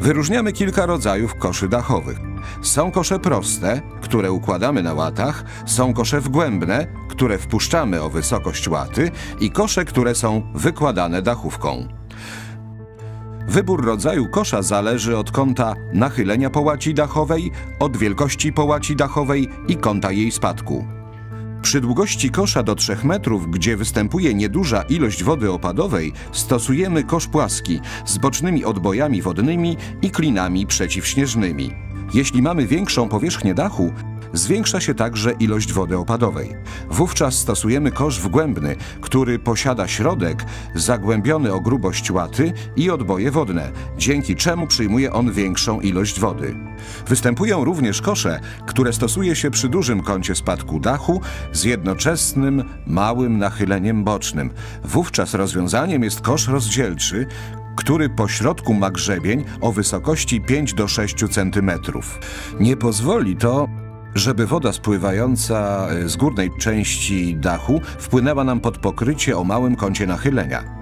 Wyróżniamy kilka rodzajów koszy dachowych. Są kosze proste, które układamy na łatach, są kosze wgłębne, które wpuszczamy o wysokość łaty i kosze, które są wykładane dachówką. Wybór rodzaju kosza zależy od kąta nachylenia połaci dachowej, od wielkości połaci dachowej i kąta jej spadku. Przy długości kosza do 3 metrów, gdzie występuje nieduża ilość wody opadowej, stosujemy kosz płaski z bocznymi odbojami wodnymi i klinami przeciwśnieżnymi. Jeśli mamy większą powierzchnię dachu, zwiększa się także ilość wody opadowej. Wówczas stosujemy kosz wgłębny, który posiada środek zagłębiony o grubość łaty i odboje wodne, dzięki czemu przyjmuje on większą ilość wody. Występują również kosze, które stosuje się przy dużym kącie spadku dachu z jednoczesnym, małym nachyleniem bocznym. Wówczas rozwiązaniem jest kosz rozdzielczy, który po środku ma grzebień o wysokości 5 do 6 cm. Nie pozwoli to, żeby woda spływająca e, z górnej części dachu wpłynęła nam pod pokrycie o małym kącie nachylenia.